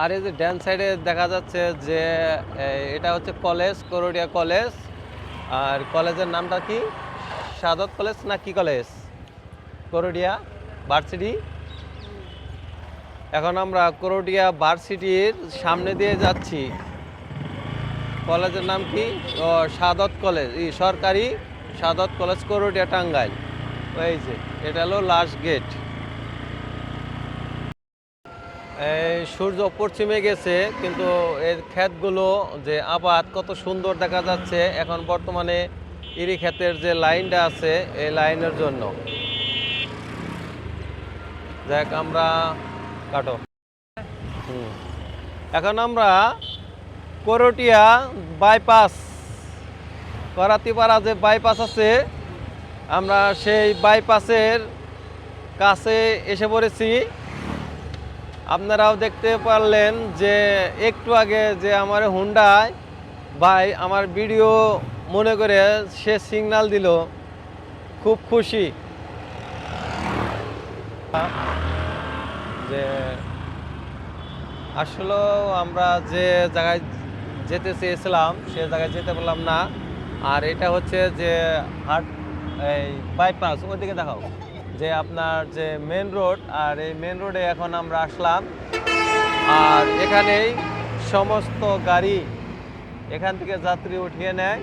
আর এই যে ড্যান সাইডে দেখা যাচ্ছে যে এটা হচ্ছে কলেজ, করোডিয়া কলেজ। আর কলেজের নামটা কি? সাদত কলেজ না কি কলেজ? করোডিয়া ভার্সিটি। এখন আমরা করোডিয়া ভার্সিটির সামনে দিয়ে যাচ্ছি। কলেজের নাম কি? সাদত কলেজ, ই, সরকারি সাদত কলেজ, করোডিয়া টাঙ্গাইল। ওই যে, এটা হলো লাস্ট গেট। এই সূর্য পশ্চিমে গেছে, কিন্তু এর ক্ষেতগুলো যে আবাদ কত সুন্দর দেখা যাচ্ছে এখন বর্তমানে ইরি ক্ষেতের যে লাইনটা আছে, এই লাইনের জন্য। দেখ আমরা কাটো। এখন আমরা করটিয়া বাইপাস, করাতিপাড়া যে বাইপাস আছে, আমরা সেই বাইপাসের কাছে এসে পড়েছি। আপনারাও দেখতে পারলেন যে একটু আগে যে আমার হুন্ডায় ভাই আমার ভিডিও মনে করে সে সিগন্যাল দিল। খুব খুশি। যে আসলে আমরা যে জায়গায় যেতে চেয়েছিলাম, সে জায়গায় যেতে পারলাম না। আর এটা হচ্ছে যে হাট, এই বাইপাস ওইদিকে দেখাও। যে আপনার যে মেন রোড আর এই মেন রোডে এখন আমরা আসলাম। আর এখানেই সমস্ত গাড়ি এখান থেকে যাত্রী উঠিয়ে নেয়।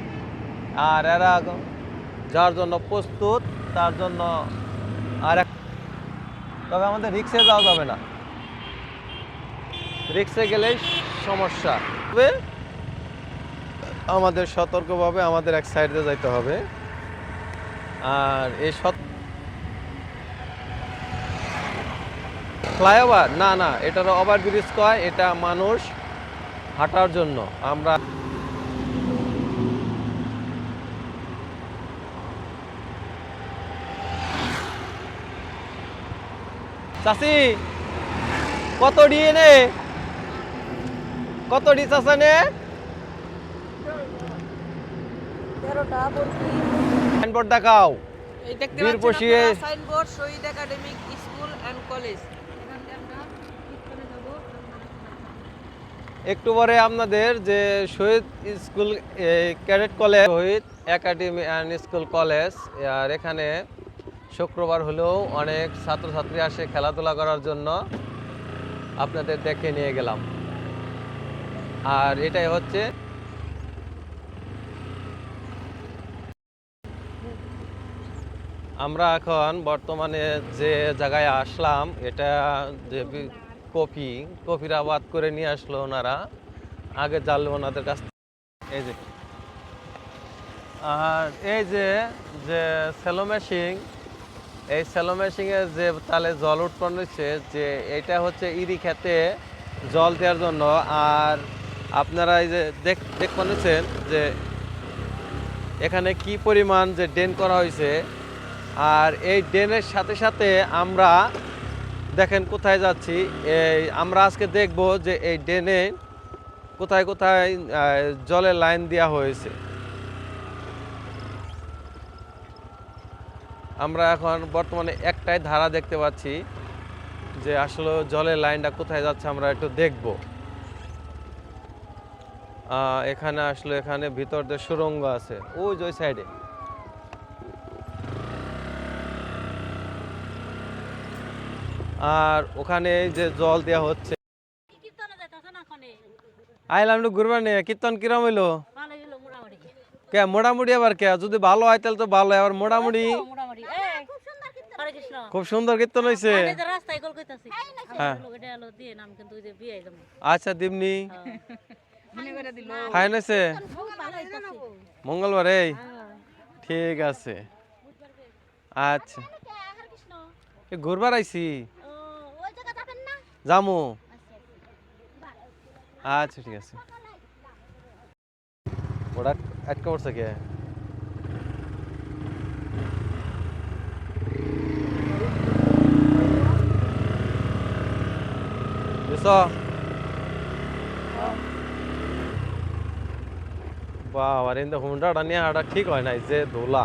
আর এরা যার জন্য প্রস্তুত, তার জন্য আর এক- তবে আমাদের রিক্সে যাওয়া যাবে না। রিক্সে গেলেই সমস্যা। তবে আমাদের সতর্কভাবে আমাদের এক সাইডে যাইতে হবে। আর এই সত ফ্লাইওভার? না না এটার ওভার ব্রিজ কয় এটা মানুষ হাঁটার জন্য। আমরা চাষি কত দিয়ে নে কত ডি চাষা নে? সাইনবোর্ড দেখাও। এই দেখতে বীর পাচ্ছেন বসিয়ে- আপনারা signboard Shaheed academic school and college এখান থেকে আমরা ঠিক করে যাব একটু পরে আপনাদের যে Shaheed school cadet college, Shaheed academy and school college, আর এখানে শুক্রবার হলেও অনেক ছাত্রছাত্রী আসে খেলাধুলা করার জন্য। আপনাদের দেখে নিয়ে গেলাম। আর এটাই হচ্ছে আমরা এখন বর্তমানে যে জায়গায় আসলাম, এটা যে কফি, কফির আবাদ করে নিয়ে আসলো ওনারা। আগে জানলো ওনাদের কাছ। এই যে। আর এই যে যে সেলো মেশিন, এই সেলো মেশিনের যে তালে জল উৎপন্ন হচ্ছে যে এটা হচ্ছে ইরি খেতে জল দেওয়ার জন্য। আর আপনারা এই যে দেখ দেখ পাচ্ছেন যে এখানে কি পরিমাণ যে ড্রেন করা হয়েছে। আর এই ড্রেনের সাথে সাথে আমরা দেখেন কোথায় যাচ্ছি। এই আমরা আজকে দেখব যে এই ড্রেনে কোথায় কোথায় জলের লাইন দেওয়া হয়েছে। আমরা এখন বর্তমানে একটাই ধারা দেখতে পাচ্ছি যে আসলে জলের লাইনটা কোথায় যাচ্ছে আমরা একটু দেখব। এখানে আসলে এখানে ভিতর দিয়ে সুরঙ্গ আছে, ওই যে ওই সাইডে আর ওখানে যে জল দেওয়া হচ্ছে। আইলাম ঘুরবার নিয়ে কীর্তন কিরম হইল? কে মোটামুটি আবার কে? যদি ভালো হয় তাহলে তো ভালো আবার মোটামুটি খুব সুন্দর কীর্তন হয়েছে হ্যাঁ। আচ্ছা দিমনি। মনে ফাইন হয়েছে মঙ্গলবার, এই? ঠিক আছে। আচ্ছা। ঘুরবার জায়গা জামু আচ্ছা ঠিক আছে। ওটা আটকা পড়ছে কে? বুঝছ বাবা রে কিন্তু হুন্ডাটা নিয়ে ঠিক হয় নাই, যে দোলা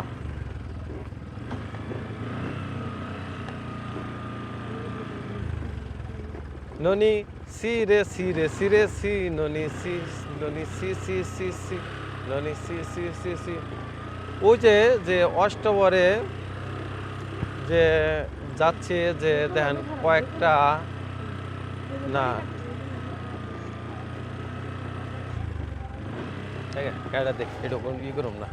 ননি সি রে সি রে সি রে সি ননি সি ননি সি সি সি সি ননি সি সি সি সি। ওই যে যে অষ্টবরে যে যাচ্ছে যে দেখেন কয়েকটা না। গাড়িটা দেখ এরকম ই করুম না।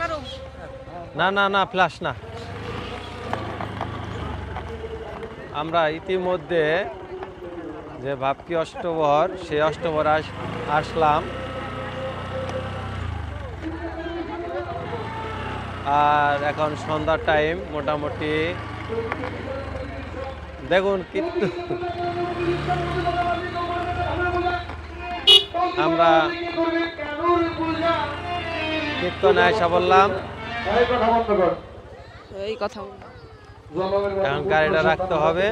মারুম? না না না ফ্ল্যাশ না। আমরা ইতিমধ্যে যে ভাবকি অষ্টবর সেই অষ্টবর আস আসলাম। আর এখন সন্ধ্যার টাইম মোটামুটি। দেখুন কিন্তু আমরা কীর্তনে আসা বললাম। এই কথা বললাম গাড়িটা রাখতে হবে।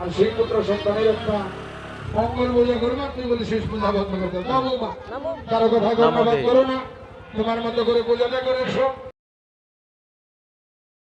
আর সেই পুত্র সন্তানের একটা মঙ্গল পূজা করব তুই বলি শেষ পূজা বন্ধ করতে না বৌমা কারও কথা কর্ণপাত করো না। তোমার মতো করে পূজাটা করে